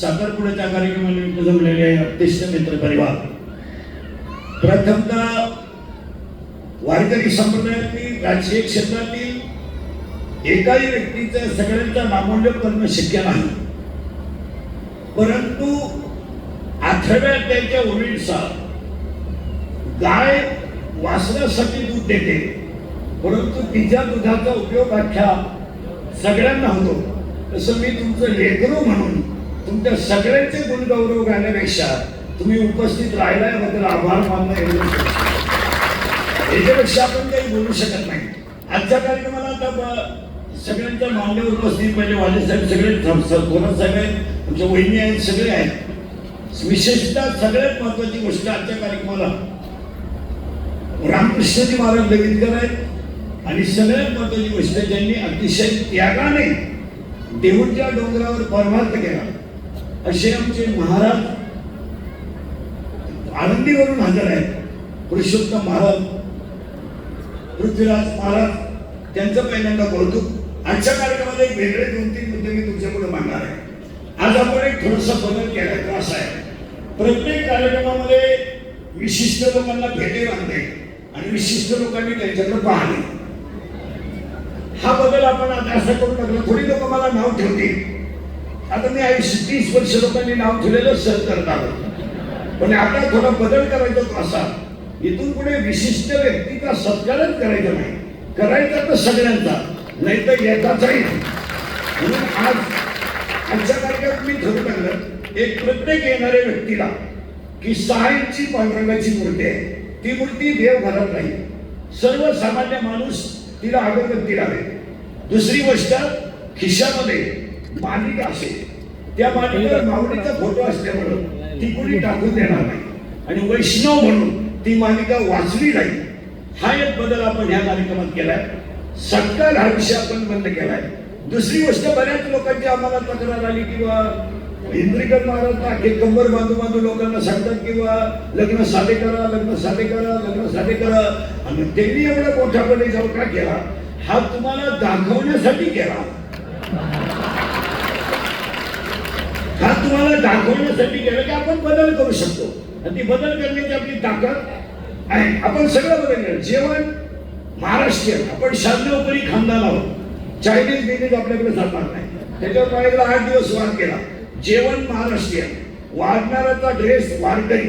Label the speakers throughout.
Speaker 1: साखरपुड्याच्या कार्यक्रमानिमित्त जमलेले अध्यक्ष मित्र परिवार. प्रथमतः वारकरी संप्रदायातील राजकीय क्षेत्रातील एकाही व्यक्तीचं सगळ्यांचा नामोल्लेख करणं शक्य नाही. परंतु आठव्या त्यांच्या ओळीनुसार गाय वासरासाठी दूध देते परंतु तिच्या दुधाचा उपयोग अख्ख्या सगळ्यांना होतो. तसं मी तुमचं लेकरू म्हणून तुमच्या सगळ्यांचे गुणगौरव गाण्यापेक्षा तुम्ही उपस्थित राहिल्याबद्दल आभार मानणं याच्यापेक्षा आपण काही बोलू शकत नाही. आजच्या कार्यक्रमाला आता सगळ्यांच्या मान्यवर उपस्थित म्हणजे वाले साहेब सगळे थोरात साहेब आहेत? आमच्या वहिनी आहेत सगळे आहेत. विशेषतः सगळ्यात महत्वाची गोष्ट आजच्या कार्यक्रमाला रामकृष्णजी महाराज लवितकर आहेत. आणि सगळ्यात महत्वाची गोष्ट ज्यांनी अतिशय त्यागाने देऊळच्या डोंगरावर परमार्थ केला. असे आमचे महाराज आनंदीवरून हजर आहेत. पुरुषोत्तम महाराज पृथ्वीराज महाराज त्यांचं पहिल्यांदा कौतुक. आजच्या कार्यक्रमात एक वेगळे दोन तीन मुद्दे मी तुमच्यापुढे मांडणार आहे. आज आपण एक थोडासा बदल केला तो असा आहे. प्रत्येक कार्यक्रमामध्ये विशिष्ट लोकांना भेटे बांधले आणि विशिष्ट लोकांनी त्यांच्याकडे पाहणे. हा बदल आपण आता असं करू लागलो थोडी लोक मला नाव ठेवतील. आता मी आयुष्य तीस वर्ष लोकांनी नाव ठेवलेलं सहन करणार पण आता थोडा बदल करायचा तो असा इथून पुढे विशिष्ट व्यक्तीचा सत्कारच करायचा नाही. करायचा तर सगळ्यांचा नाही तर येताचाही म्हणून आज आजच्या कार्यक्रमात मी ठरू लागलं एक प्रत्येक येणाऱ्या व्यक्तीला की सहा इंची पांडुरंगाची मूर्ती आहे. ती मूर्ती देव घालत नाही. सर्वसामान्य माणूस तिला अगरबत्ती लावेल. दुसरी गोष्ट खिशामध्ये मालिका असेल त्या मालिकेला माऊलीचा फोटो असल्यामुळं ती कुणी टाकून देणार नाही. आणि वैष्णव म्हणून ती मालिका वाचली नाही. हा एक बदल आपण ह्या कार्यक्रमात केलाय. सत्कार हा विषय आपण बंद केलाय. दुसरी गोष्ट बऱ्याच लोकांची आम्हाला तक्रार आली किंवा इंद्रिकर महाराज कंबर बांधू बांधू लोकांना सांगतात किंवा लग्न साधे करा लग्न साधे करा लग्न साधे करा. आणि त्यांनी एवढा मोठ्यापणे जाऊन का केला? हा तुम्हाला दाखवण्यासाठी केला. हा तुम्हाला दाखवण्यासाठी केलं की आपण बदल करू शकतो. आणि ती बदल करण्याची आपली ताकद आहे. आपण सगळं बदल जेवण महाराष्ट्रीयन आपण शांतपरी खानदान आहोत चायनीज बिनीज आपल्याकडे जाणार नाही. त्याच्यावर माझ्याकडे आठ दिवस वाद केला. जेवण महाराष्ट्रीयन वाढणाराचा ड्रेस वारकरी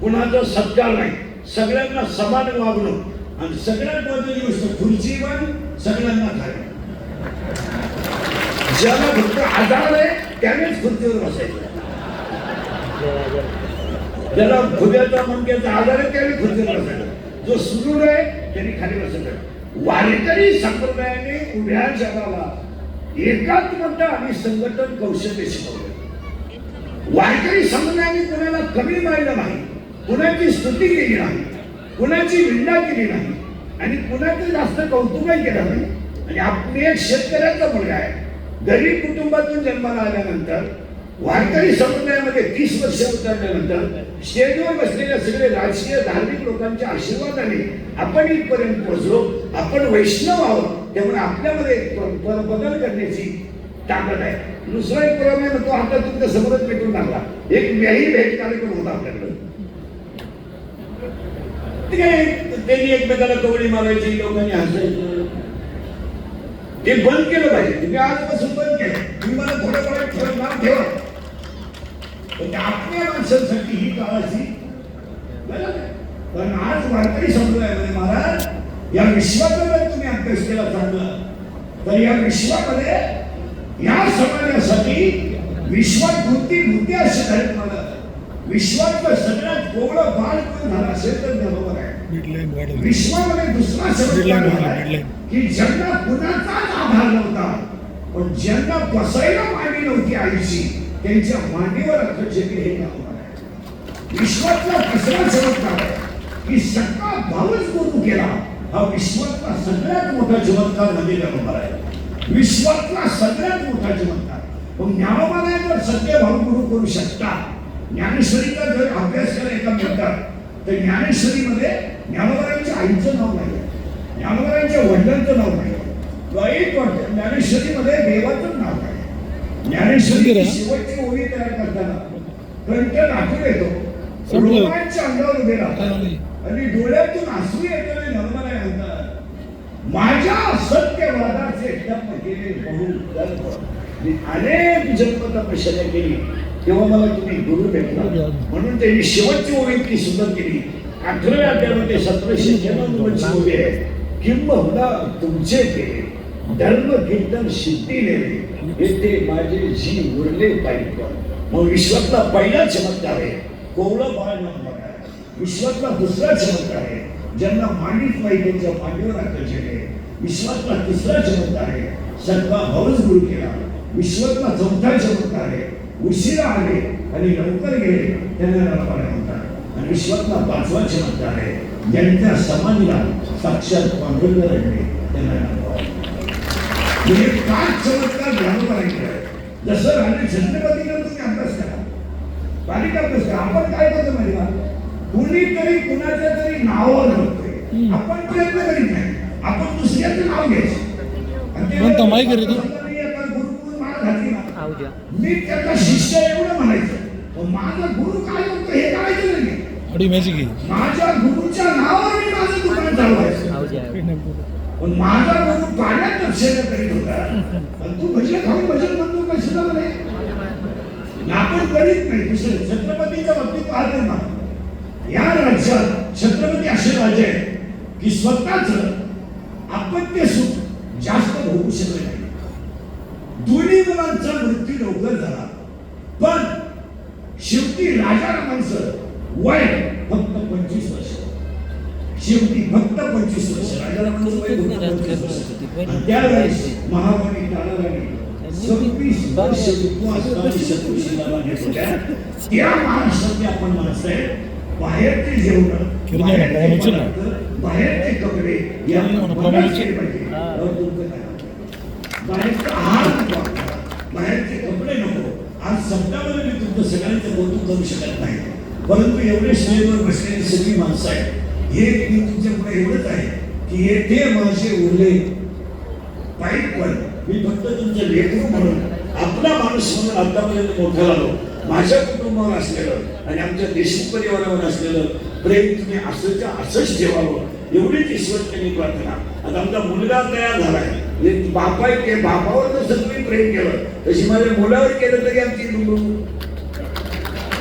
Speaker 1: कुणाचा सत्कार नाही. सगळ्यांना समान वागणूक. आणि सगळ्यात महत्वाची गोष्ट खुर्ची पण सगळ्यांना खाली ज्याला फक्त आधार आहे त्यानेच खुर्चीवर बसायचं ज्याला खुद्याचा मणक्याचा आधार आहे त्याने खुर्चीवर बसायचं जो सुदूर आहे त्यांनी खाली बसायचं वारकरी संप्रदायाने उभ्या जगाला एकात्मता आणि संघटन कौशल्य शिकवलं. वारकरी संप्रदायाने कुणाला कमी मारलं नाही कुणाची स्तुती केली नाही कुणाची निंदा केली नाही आणि कुणाचं जास्त कौतुकही केलं नाही. आणि आपली एक शेतकऱ्याचा मुलगा आहे. गरीब कुटुंबातून जन्माला आल्यानंतर वारकरी समुदायामध्ये तीस वर्ष उतरल्यानंतर स्टेजवर बसलेल्या सगळे राजकीय धार्मिक लोकांच्या आशीर्वादाने आपण इथपर्यंत पोहोचलो. आपण वैष्णव आहोत त्यामुळे आपल्यामध्ये बदल करण्याची ताकद आहे. दुसरा एक प्रॉब्लेम आहे तो आता तुमच्या समोरच भेटून टाकला. एक व्याही भेट कार्यक्रम होता आपल्याकडे. ते काय त्यांनी एकमेकाला कवडी मारायची लोकांनी हसायचं? ते बंद केलं पाहिजे. तुम्ही आजपासून बंद केलं. तुम्ही मला थोडं थोडं ठेव नाव ठेवा. पण त्या आपल्या माणसांसाठी ही काळाची पण आज वारकरी संप्रदायामध्ये महाराज या विश्वाचा तुम्ही अभ्यास केला चांगला. तर या विश्वामध्ये या समाजासाठी विश्वात कोणती मुद्दे असे झाले मला विश्वातलं सगळ्यात कोवळं बाळ कोण झालं असेल तर बरोबर आहे.
Speaker 2: मिडलाईन वाढवली
Speaker 1: विश्वामध्ये दुसरा शब्द
Speaker 2: midline.
Speaker 1: की ज्यांना कुणाचाच आधार नव्हता पण ज्यांना बसायला मागे नव्हती आयुषी त्यांच्या मांडीवर अध्यक्षते हे नाव विश्वातला तिसरा चमत्कार की सक्का भावच गुरु केला हा विश्वातला सगळ्यात मोठा चमत्कार म्हणजे नंबर आहे विश्वातला सगळ्यात मोठा चमत्कार मग ज्ञानोबाने जर सत्य भाव गुरु करू शकता. ज्ञानेश्वरीचा जर अभ्यास करायचा म्हणतात तर ज्ञानेश्वरीमध्ये ज्ञानोबारांच्या आईचं नाव नाही. ज्ञानोबारांच्या वडिलांचं नाव नाही. वाईट वाटतं ज्ञानेश्वरीमध्ये देवाचं नाव नाही. ज्ञानेश्वरी शेवटची ओळी तयार करताना कंठ दाखवून येतो. रोमांच्या अंगावर उभे राहतात? आणि डोळ्यातून हसू येतं नर्मदा म्हणतात माझ्या सत्यवादाचे टप्प केले बहु गर्भ मी अनेक जन्म तपश्चर्या केली. तेव्हा मला तुम्ही गुरु भेटला. म्हणून त्यांनी शेवटची ओळी इतकी सुंदर केली. अठराव्या अध्यायामध्ये सतराशे जन्मची ओळी आहे किंबहुना तुमचे ते धर्म कीर्तन सिद्धी नेले येथे माझे जी उरले पाहिजे मग विश्वातला पहिला चमत्कार आहे कोवळं बाळ नंबर आहे विश्वातला दुसरा चमत्कार आहे ज्यांना मांडीत पाहिजे त्यांच्या मांडीवर आकर्षण विश्वातला तिसरा चमत्कार आहे सत्ता भावच गुरु केला. विश्वातला चौथा चमत्कार आहे उशिरा आले आणि लवकर गेले त्यांना नरपाला विश्वातला पाचवा चमत्कार आहे. ज्यांच्या समाधीला साक्षात पांडुरंग रडले त्यांना म्हणजे पाच चमत्कार ज्ञानोबाने केले जसं राणे छत्रपतीला तुम्ही अभ्यास करा. बारीक अभ्यास करा. आपण काय करतो माहिती का? कुणीतरी कुणाच्या तरी नावावर बघतोय आपण प्रयत्न करीत नाही. आपण दुसऱ्याचं नाव घ्यायचं. मी त्याचा शिष्य एवढं म्हणायचं. पण माझा गुरु काय म्हणतो हे करायचं नाही
Speaker 2: अडी मॅजिक आहे.
Speaker 1: माझ्या गुरुच्या नावावर मी माझं दुकान चालवायचं. पण माझा गुरु पाण्यात दक्षिण करीत होता. पण तू भजन खाऊन भजन म्हणतो कशाला म्हणे? आपण करीत नाही दुसरं छत्रपतीच्या बाबतीत पाहतो ना. या राज्यात छत्रपती असे राजे आहेत की स्वतःच अपत्य सुख जास्त भोगू शकले नाही. दोन्ही मुलांचा मृत्यू लवकर झाला. पण शेवटी राजारामांचं वय फक्त पंचवीस वर्ष शेवटी फक्त पंचवीस वर्ष राजारामांचं वय फक्त पंचवीस वर्ष आणि त्यावेळेस महाराणी टाळाराणी सव्वीस वर्ष उपवास करून शत्रुशीला नेत होत्या त्या महाराष्ट्रातले आपण माणसं आहे बाहेरचे जेवण. बाहेरचे कपडे या. पाहिजे.
Speaker 3: हा.
Speaker 1: बाहेरचा आहार नको. बाहेरचे कपडे नको आज शब्दामध्ये मी तुमचं सगळ्यांचं कौतुक करू शकत नाही परंतु एवढे शाळेवर बसलेली सगळी माणसं आहेत. हे मी तुमच्यापुढे एवढंच आहे की येथे माझे उरले. पाईप पण मी फक्त तुमचं लेकरू म्हणून आपला माणूस म्हणून आतापर्यंत मोठा आलो माझ्या कुटुंबावर असलेलं आणि आमच्या देशमुख परिवारावर असलेलं प्रेम तुम्ही असंच्या असंच ठेवावं. एवढीच ईश्वरची प्रार्थना. आता आमचा मुलगा तयार झालाय म्हणजे बापा के बापावर जसं तुम्ही प्रेम केलं तशी माझ्या मुलावर केलं तरी आमची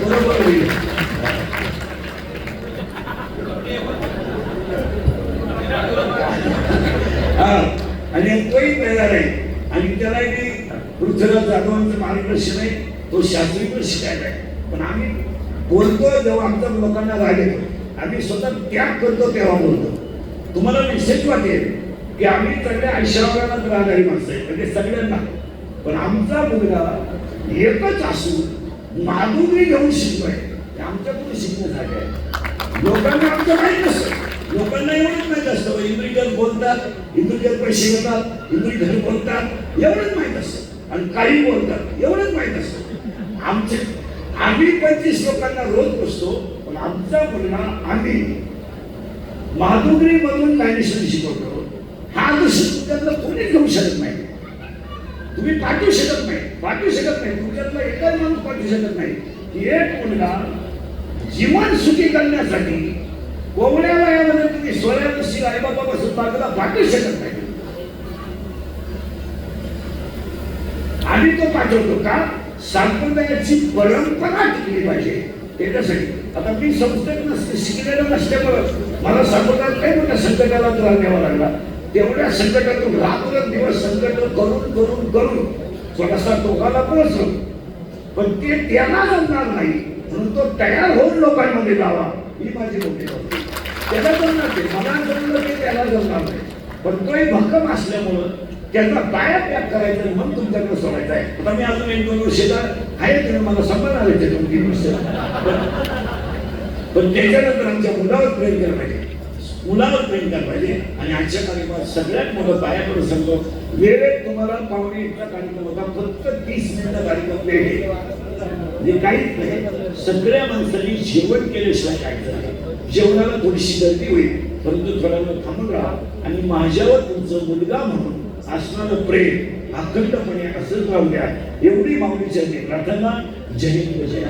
Speaker 1: बरोबर होईल हा आणि तयार आहे आणि त्याला की पृथ्वीराज जाधवांचं मार्गदर्शन आहे. तो शास्त्री पण शिकायला आहे. पण आम्ही बोलतो जेव्हा आमच्या लोकांना राग येतो. आम्ही स्वतः त्याग करतो तेव्हा बोलतो. तुम्हाला मेसेज वाटेल की आम्ही सगळ्या ऐश्वर्याला राहणारी माणसं आहे. म्हणजे सगळ्यांना. पण आमचा मुलगा एकच असून माधुरी घेऊन शिकतोय. ते आमच्याकडून शिकण्यासाठी आहे लोकांना आमचं माहीत नसतं. लोकांना एवढंच माहीत असतं. इंद्रिकर बोलतात इंद्रिकर पैसे घेतात घर बोलतात एवढंच माहीत असतं. आणि काही बोलतात एवढंच माहीत असतं. आमचे आम्ही पंचवीस लोकांना रोज बसतो पण आमचा मुलगा आम्ही माधुरी मधून ज्ञानेश्वरी शिकवतो. हा आदर्श तुमच्यातलं कोणी घेऊ शकत नाही. तुम्ही पाठवू शकत नाही पाठवू शकत नाही. तुमच्यातला एकच माणूस पाठवू शकत नाही. एक मुलगा जीवन सुखी करण्यासाठी कोवळ्या वयामध्ये तुम्ही सोळ्यापासून आईबापापासून बाजूला पाठवू शकत नाही. आम्ही तो पाठवतो का? संप्रदायाची परंपरा टिकली पाहिजे. त्याच्यासाठी आता मी संस्थेत नसते शिकलेलं नसल्यामुळं मला संप्रदायात काही मोठ्या संकटाला त्रास द्यावा लागला. तेवढ्या संकटातून रात्र दिवस संकट करून करून करून थोडासा टोकाला पोहोचलो. पण ते त्याला जमणार नाही. म्हणून तो तयार होऊन लोकांमध्ये लावा ही माझी मोठी त्याला जमणार नाही समान जमलं की त्याला जमणार नाही. पण तोही भक्कम असल्यामुळं त्याचा पाया त्याग करायचा म्हणून मग तुमच्याकडे सोडायचा आहे. आता मी अजून एक दोन वर्ष आहे तुम्ही मला संबंध आले ते दोन तीन वर्ष. पण त्याच्यानंतर आमच्या मुलावर प्रेम केलं पाहिजे. मुलावर प्रेम केलं पाहिजे. आणि आजच्या कार्यक्रमात सगळ्यात मोठं पायाकडे सांगतो वेळेत तुम्हाला पाहुणे इतका कार्यक्रम होता फक्त तीस मिनिटं कार्यक्रम वेळ म्हणजे काहीच नाही. सगळ्या माणसांनी जेवण केल्याशिवाय काय झालं जेवणाला थोडीशी गर्दी होईल परंतु थोडा वेळ थांबून राहा. आणि माझ्यावर तुमचं मुलगा म्हणून असणारं प्रेम अखंडपणे असंच राहू द्या. एवढी माऊलीच्या प्रार्थना जय जय